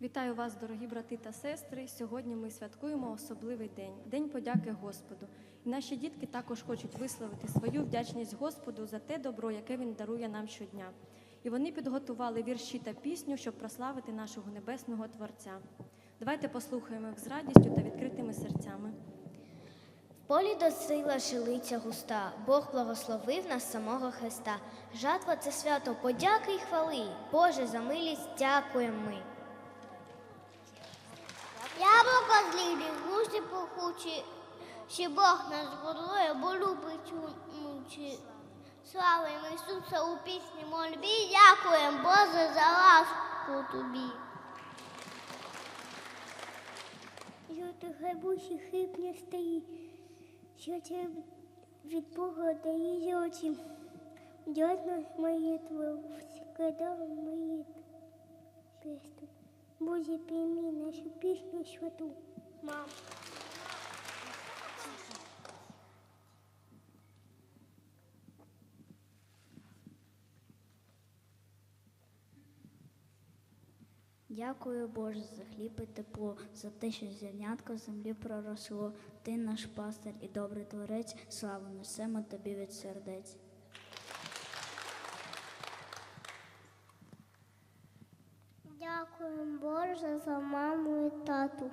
Вітаю вас, дорогі брати та сестри. Сьогодні ми святкуємо особливий день День подяки Господу. І наші дітки також хочуть висловити свою вдячність Господу за те добро, яке Він дарує нам щодня. І вони підготували вірші та пісню, щоб прославити нашого небесного Творця. Давайте послухаємо їх з радістю та відкритими серцями. В полі досила шилиця густа, Бог благословив нас самого Христа. Жатва це свято подяки й хвали. Боже, за милість дякуємо ми. Яблуко зліді, гусі пахучі, ще Бог нас годує, бо любить мучі. Славимо Ісуса у пісні мольбі, дякуємо Боже за ласку тобі. Ти гребучий не стоїть, що тебе від Бога дає жовті. Дядь молитву, всегда молитву. Песту. Боже, прийми нашу пісню святу. Мам. Дякую, Боже, за хліб і тепло, за те, що зернятко в землі проросло. Ти наш пастир і добрий творець, славу несемо тобі від сердець. Дякуємо Боже за маму і тату,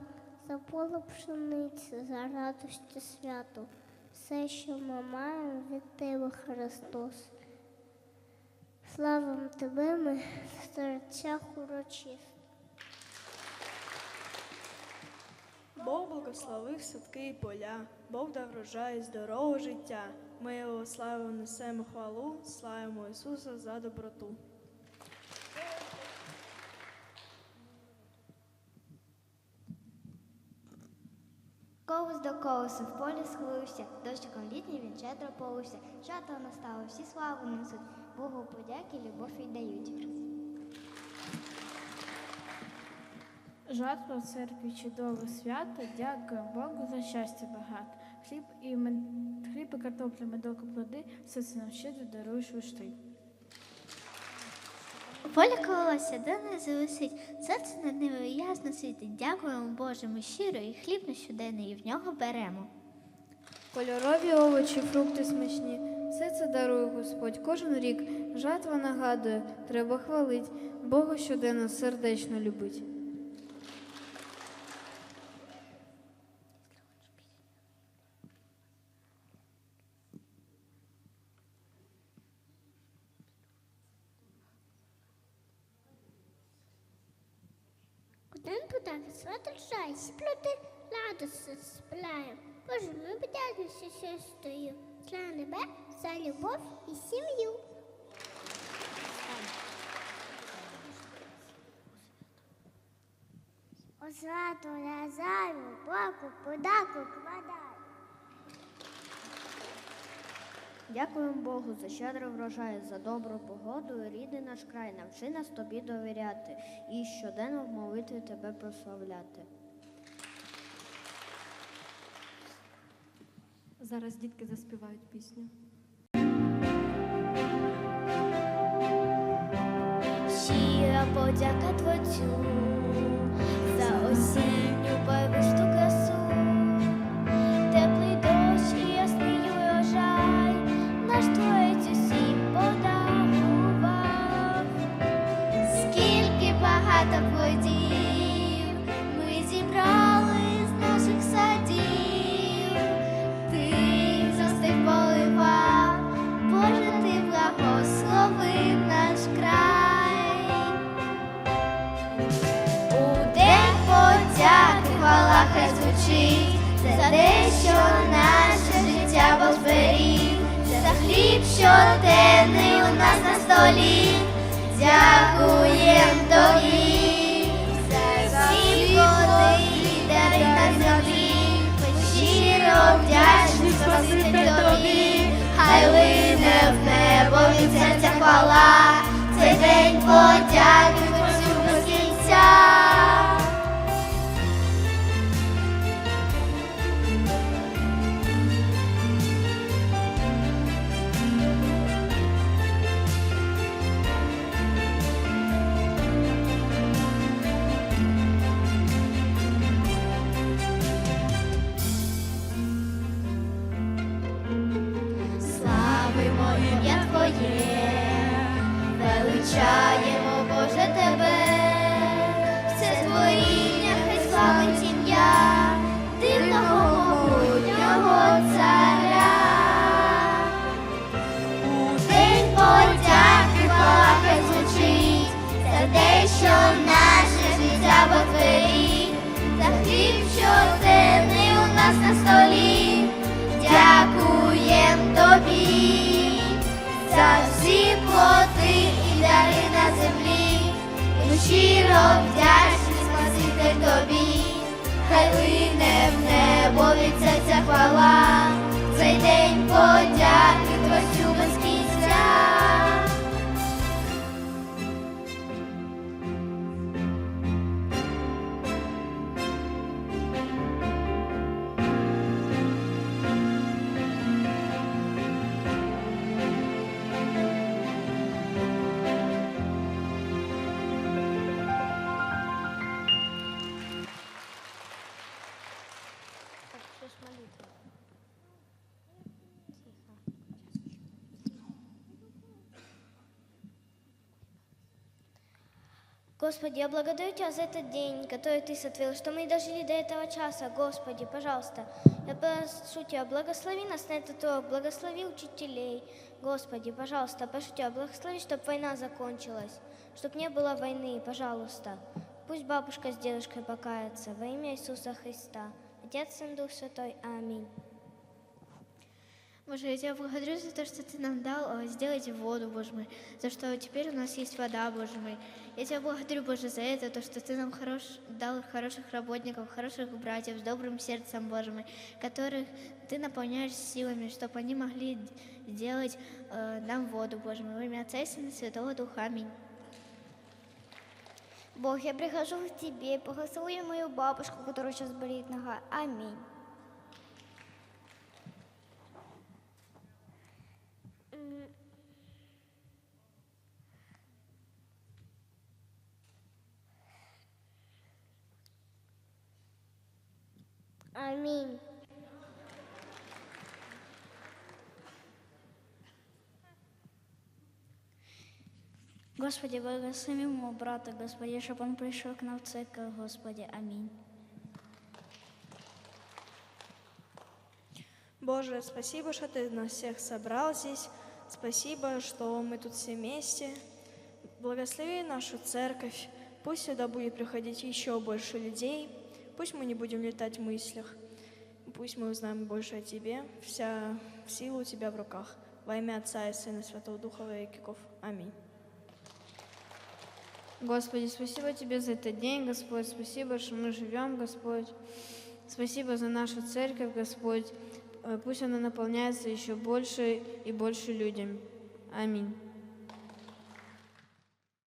за поле пшениці, за радості свято. Все, що ми маємо від Тебе, Христос. Славимо Тебе, ми в серцях урочисто. Бог благословив садки і поля, Бог дав врожай і здорового життя. Ми його славу несемо хвалу, славимо Ісуса за доброту. Колос до колоса в полі схилився, дощиком літній він щедро полився. Жато настало, всі славу несуть, Богу подяки, любов віддають. Жатва в церкві чудове свято, дякую Богу за щастя багато. Хліб і мед... хліб і картопля, медок і плоди, все це нам щедро даруєш ти. Поле колося, де не зависить, серце над ними ясно світить. Дякуємо Божому щиро, і хліб на щоденний, і в нього беремо. Кольорові овочі, фрукти смачні. Все це дарує Господь кожен рік. Жатва нагадує, треба хвалить. Бога щоденно сердечно любить. Один подарок святочай, сплюти радості спляємо. Боже, ми подякуємося сестрою. Для небе за любов і сім'ю. Освату лязаю, боку, подаку кладаю. Дякуємо Богу за щедрий врожай, за добру погоду, рідний наш край. Навчи нас тобі довіряти і щоденно в молитві тебе прославляти. Зараз дітки заспівають пісню. Щира подяка Творцю за осінню первисту Багато плодів ми зібрали з наших садів, ти застиг поливав, Боже, ти благословив наш край. У день подяки хвала хай звучить за те, що наше життя Бог зберіг, за хліб щоденний у нас на столі. Дякуєм подяки друзів без кінця. Славимо ім'я твоє. Славить ім'я, дивного царя. У день подяки звучить за те, що наше життя потворить, за хліб, що денний у нас на столі. Дякуєм тобі за всі плоди і дари на землі. Щиро небо ця хвала, Господи, я благодарю Тебя за этот день, который Ты сотворил, что мы дожили до этого часа. Господи, пожалуйста, я прошу Тебя, благослови нас на этот урок, благослови учителей. Господи, пожалуйста, прошу Тебя, благослови, чтобы война закончилась, чтобы не было войны, пожалуйста. Пусть бабушка с дедушкой покаются во имя Иисуса Христа. Отец, Сын, Дух Святой. Аминь. Боже, я тебя благодарю за то, что ты нам дал э, сделать воду, Боже мой, за что теперь у нас есть вода, Боже мой. Я тебя благодарю, Боже, за это, то, что ты нам хорош, дал хороших работников, хороших братьев с добрым сердцем, Боже мой, которых ты наполняешь силами, чтобы они могли сделать э, нам воду, Боже мой, во имя Отца и и Святого Духа. Аминь. Бог, я прихожу к Тебе, благослови мою бабушку, которая сейчас болит нога. Аминь. Аминь. Господи, благослови моего брата, Господи, чтобы он пришел к нам в церковь, Господи. Аминь. Боже, спасибо, что ты нас всех собрал здесь. Спасибо, что мы тут все вместе. Благослови нашу церковь. Пусть сюда будет приходить еще больше людей. Пусть мы не будем летать в мыслях. Пусть мы узнаем больше о Тебе. Вся сила у Тебя в руках. Во имя Отца и Сына Святого Духа во веков. Аминь. Господи, спасибо Тебе за этот день, Господь. Спасибо, что мы живем, Господь. Спасибо за нашу церковь, Господь. Э, Пусть она наполняется еще больше и больше людям. Аминь.